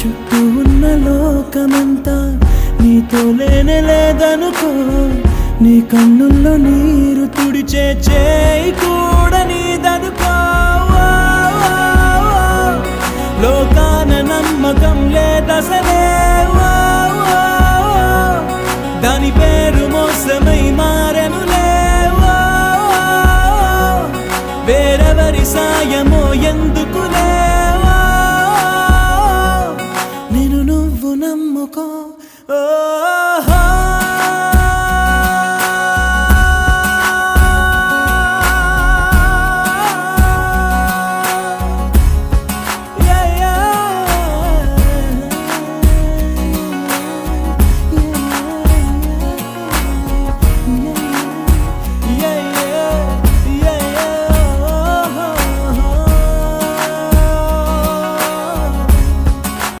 చుట్టూ ఉన్న లోకమంతా నీతో లేనే లేదనుకో నీ కన్నుల్లో నీరు తుడిచే చేయి కూడా నీదనుకో. లోకాన నమ్మకం లేదసలే. దాని పేరు మోసమై మారెనులే వేరెవరి సాయమో ఎందుకులే গো ও